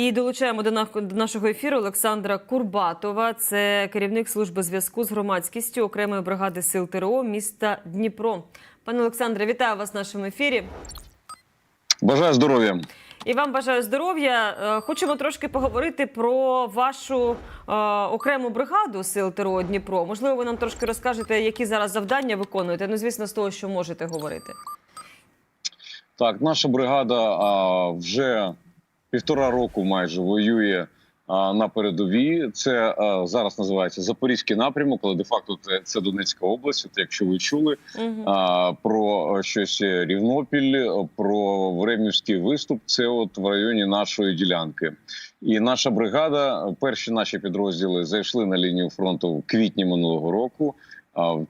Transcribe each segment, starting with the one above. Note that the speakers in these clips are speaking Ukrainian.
І долучаємо до нашого ефіру Олександра Курбатова. Це керівник служби зв'язку з громадськістю окремої бригади сил ТРО міста Дніпро. Пане Олександре, вітаю вас в нашому ефірі. Бажаю здоров'я. І вам бажаю здоров'я. Е, Хочемо трошки поговорити про вашу е, окрему бригаду сил ТРО Дніпро. Можливо, ви нам трошки розкажете, які зараз завдання виконуєте. Ну, звісно, з того, що можете говорити. Так, наша бригада а, вже півтора року майже воює а, на передовій. Це а, зараз називається Запорізький напрямок, але де-факто це, це Донецька область. От якщо ви чули Угу. а, про щось Рівнопіль, про Времівський виступ, це от в районі нашої ділянки. І наша бригада, перші наші підрозділи зайшли на лінію фронту в квітні минулого року. А в-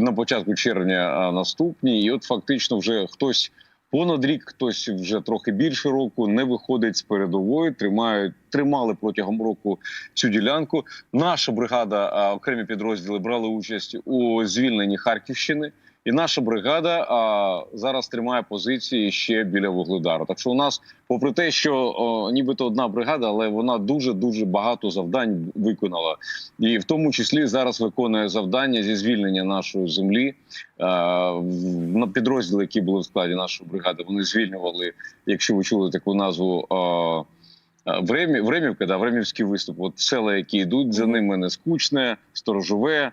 на початку червня наступні, і от фактично вже хтось понад рік, хтось вже трохи більше року не виходить з передової, тримають тримали протягом року цю ділянку. Наша бригада, окремі підрозділи брали участь у звільненні Харківщини. І наша бригада а, зараз тримає позиції ще біля вугледару. Так що у нас, попри те, що о, нібито одна бригада, але вона дуже дуже багато завдань виконала, і в тому числі зараз виконує завдання зі звільнення нашої землі. А, на підрозділи, які були в складі нашої бригади, вони звільнювали, якщо ви чули таку назву. а, а, Времі, Времівка, да, Времівський виступ. От села, які йдуть за ними, Нескучне, Сторожове.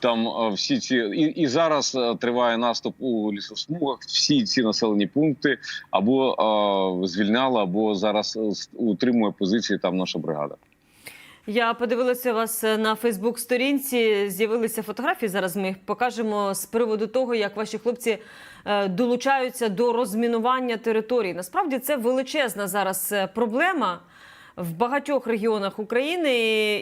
Там всі ці і, і зараз триває наступ у лісосмугах. Всі ці населені пункти або а, звільняла, або зараз утримує позиції там наша бригада. Я подивилася вас на Фейсбук-сторінці. З'явилися фотографії. Зараз ми їх покажемо з приводу того, як ваші хлопці е, долучаються до розмінування територій. Насправді це величезна зараз е, проблема. В багатьох регіонах України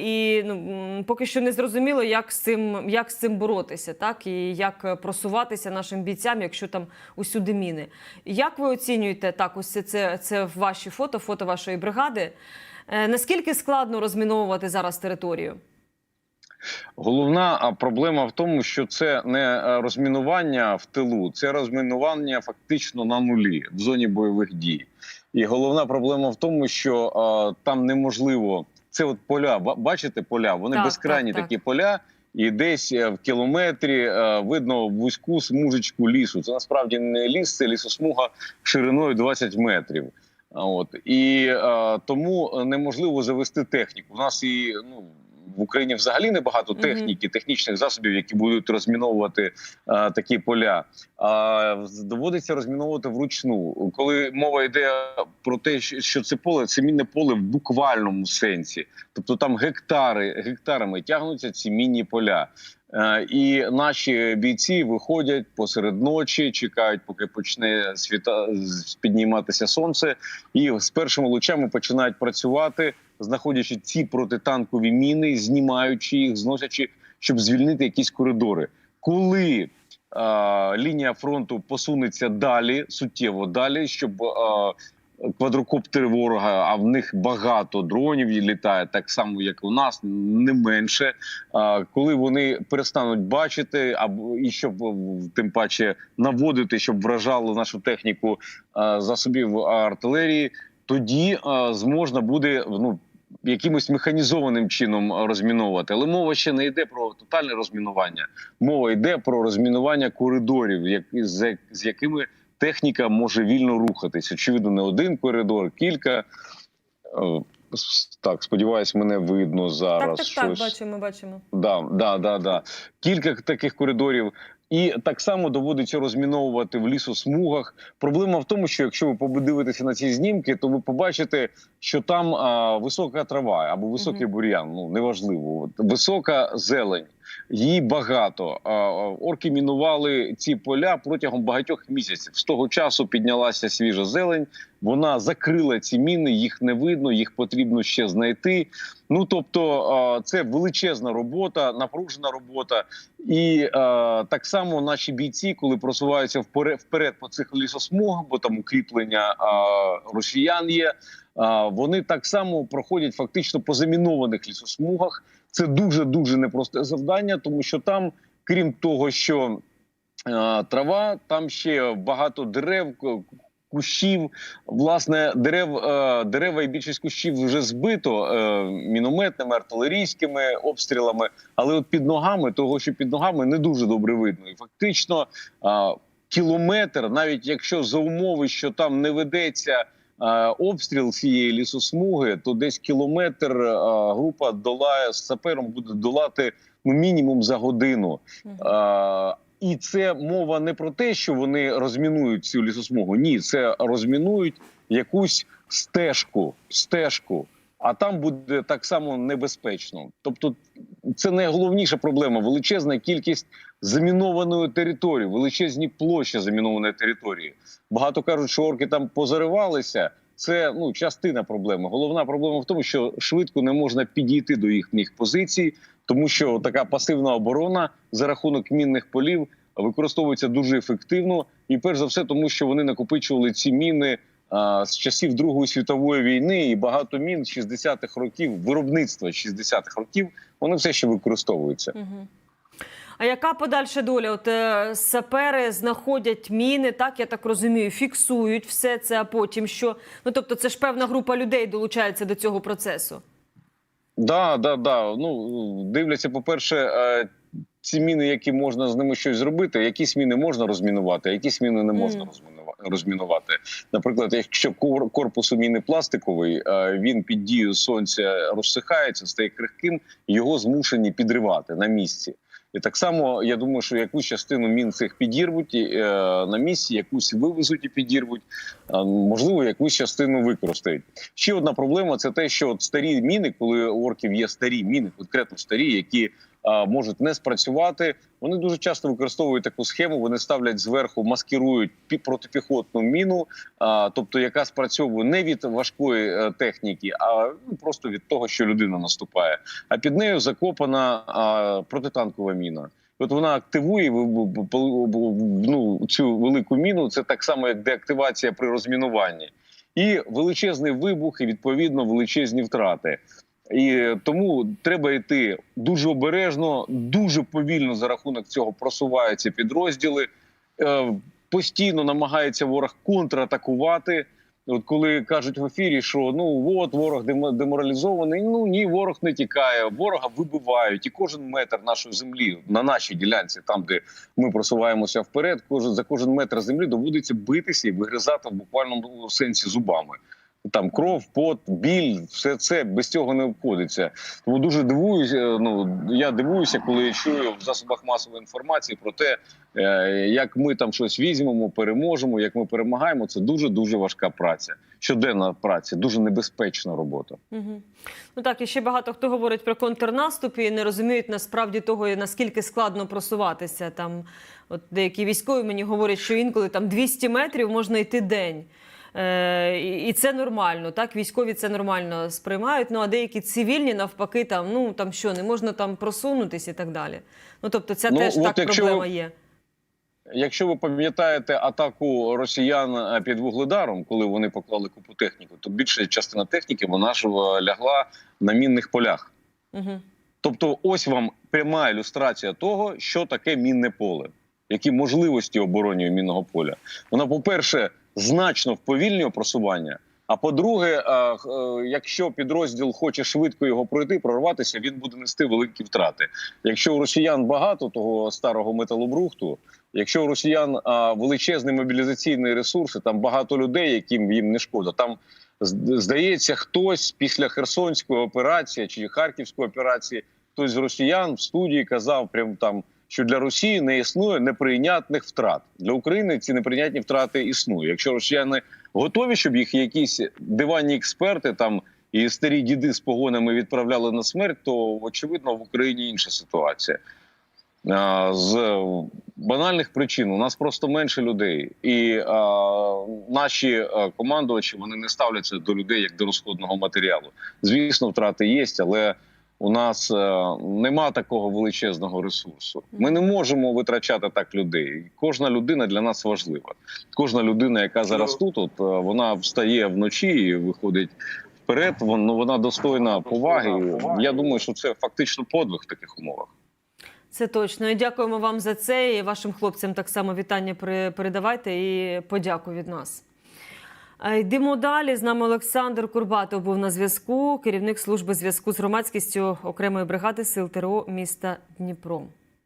і, ну, поки що не зрозуміло, як з цим як з цим боротися, так і як просуватися нашим бійцям, якщо там усюди міни. Як ви оцінюєте так? Ось це, це, це ваші фото, фото вашої бригади. Е, Наскільки складно розміновувати зараз територію? Головна проблема в тому, що це не е, розмінування в тилу, це розмінування фактично на нулі в зоні бойових дій. І головна проблема в тому, що а, там неможливо це от поля. ба- Бачите поля? Вони Так, безкрайні так, так. такі поля. І десь е, в кілометрі е, видно вузьку смужечку лісу. Це насправді не ліс, це лісосмуга шириною 20 метрів. От і е, тому неможливо завести техніку. У нас і ну в Україні взагалі небагато Мгм. техніки, технічних засобів, які будуть розміновувати е, такі поля. А доводиться розміновувати вручну. Коли мова йде про те, що- що це поле, це мінне поле в буквальному сенсі. Тобто там гектари гектарами тягнуться ці мінні поля. Е, І наші бійці виходять посеред ночі, чекають, поки почне світа підніматися сонце, і з першими лучами починають працювати, знаходячи ці протитанкові міни, знімаючи їх, зносячи, щоб звільнити якісь коридори. Коли е, лінія фронту посунеться далі, суттєво далі, щоб е, квадрокоптери ворога, а в них багато дронів літає так само, як у нас, не менше. А, коли вони перестануть бачити, або і щоб тим паче наводити, щоб вражало нашу техніку а, засобів артилерії, тоді а, зможна буде ну. Якимось механізованим чином а, розміновувати, але мова ще не йде про тотальне розмінування. Мова йде про розмінування коридорів, як з, з якими техніка може вільно рухатись. Очевидно, не один коридор, кілька. Е, Так, сподіваюсь, мене видно зараз. так, так, так, щось. бачимо, бачимо. Да, да, да, да. Кілька таких коридорів. І так само доводиться розміновувати в лісосмугах. Проблема в тому, що якщо ви подивитеся на ці знімки, то ви побачите, що там а, висока трава або високий бур'ян. Ну неважливо. Висока зелень, її багато. Орки мінували ці поля протягом багатьох місяців. З того часу піднялася свіжа зелень. Вона закрила ці міни, їх не видно, їх потрібно ще знайти. Ну тобто, це величезна робота, напружена робота. І так само наші бійці, коли просуваються вперед, по цих лісосмугах, бо там укріплення росіян є. Вони так само проходять фактично по замінованих лісосмугах. Це дуже дуже непросте завдання, тому що там, крім того, що трава, там ще багато дерев, кущів. Власне, дерев, дерева і більшість кущів вже збито е, мінометними, артилерійськими обстрілами. Але от під ногами, того, що під ногами не дуже добре видно. І фактично кілометр, навіть якщо за умови, що там не ведеться. Е, Обстріл цієї лісосмуги, то десь кілометр е, група долає з сапером буде долати ну мінімум за годину. Е, і це мова не про те, що вони розмінують цю лісосмугу. Ні, це розмінують якусь стежку, стежку. А там буде так само небезпечно. Тобто, це найголовніша проблема величезна кількість замінованої території, величезні площі замінованої території. Багато кажуть, що орки там позаривалися. Це ну частина проблеми. Головна проблема в тому, що швидко не можна підійти до їхніх позицій, тому що така пасивна оборона за рахунок мінних полів використовується дуже ефективно, і перш за все, тому що вони накопичували ці міни з часів Другої світової війни, і багато мін 60-х років, виробництва 60-х років, вони все ще використовуються. А яка подальша доля? От е, сапери знаходять міни, так я так розумію, фіксують все це, а потім що? Ну тобто, це ж певна група людей долучається до цього процесу. Да, да, да. Ну дивляться, по-перше, е, ці міни, які можна з ними щось зробити, якісь міни можна розмінувати, а якісь міни не можна Мгм. розмінува- розмінувати. Наприклад, якщо кор- корпус у міни пластиковий, е, він під дією сонця розсихається, стає крихким, його змушені підривати на місці. І так само я думаю, що якусь частину мін цих підірвуть і, е, на місці, якусь вивезуть і підірвуть, е, можливо, якусь частину використають. Ще одна проблема це те, що от старі міни, коли у орків є старі міни, конкретно старі, які можуть не спрацювати. Вони дуже часто використовують таку схему. Вони ставлять зверху, маскирують пі- протипіхотну міну, тобто яка спрацьовує не від важкої е, техніки, а ну, просто від того, що людина наступає. А під нею закопана протитанкова міна. От вона активує ну, цю велику міну. Це так само, як деактивація при розмінуванні, і величезний вибух, і відповідно величезні втрати. І тому треба йти дуже обережно, дуже повільно за рахунок цього просуваються підрозділи. Е, постійно намагається ворог контратакувати. От коли кажуть в ефірі, що ну от ворог демо- деморалізований. Ну ні, ворог не тікає, ворога вибивають, і кожен метр нашої землі на нашій ділянці, там де ми просуваємося вперед, кожен за кожен метр землі доводиться битися і вигризати в буквальному сенсі зубами. Там кров, пот, біль, все це без цього не обходиться. Тому дуже дивуюся. Ну я дивуюся, коли чую в засобах масової інформації про те, е, як ми там щось візьмемо, переможемо, як ми перемагаємо. Це дуже дуже важка праця. Щоденна праця, дуже небезпечна робота. Угу. Ну так, і ще багато хто говорить про контрнаступ і не розуміють насправді того, наскільки складно просуватися. Там от деякі військові мені говорять, що інколи там 200 метрів можна йти день. Е, і- це нормально, так військові це нормально сприймають. Ну а деякі цивільні навпаки, там ну там що не можна там просунутись і так далі. Ну тобто, це Ну, теж так якщо проблема є. Якщо ви пам'ятаєте атаку росіян е, під вугледаром, коли вони поклали купу техніку, то більша частина техніки вона ж е, лягла на мінних полях. Угу. Тобто, ось вам пряма ілюстрація того, що таке мінне поле, які можливості оборонює мінного поля. Вона, по-перше, значно вповільнює просування. А по-друге, е, е, якщо підрозділ хоче швидко його пройти, прорватися, він буде нести великі втрати. Якщо у росіян багато того старого металобрухту, якщо у росіян а, величезний мобілізаційний ресурс, і там багато людей, яким їм не шкода, там здається, хтось після Херсонської операції чи Харківської операції, хтось з росіян в студії казав, прям там. Що для Росії не існує неприйнятних втрат для України. Ці неприйнятні втрати існують. Якщо росіяни готові, щоб їх якісь диванні експерти там і старі діди з погонами відправляли на смерть, то очевидно в Україні інша ситуація. З банальних причин у нас просто менше людей, і а, наші командувачі вони не ставляться до людей як до розходного матеріалу. Звісно, втрати є, але у нас е, нема такого величезного ресурсу. Ми не можемо витрачати так людей. Кожна людина для нас важлива. Кожна людина, яка зараз тут, от е, вона встає вночі і виходить вперед. Вон, ну, вона достойна поваги. Я думаю, що це фактично подвиг в таких умовах. Це точно. І дякуємо вам за це. І вашим хлопцям так само вітання пере- передавайте і подяку від нас. Е, Йдемо далі. З нами Олександр Курбатов був на зв'язку, керівник служби зв'язку з громадськістю окремої бригади сил ТРО міста Дніпро.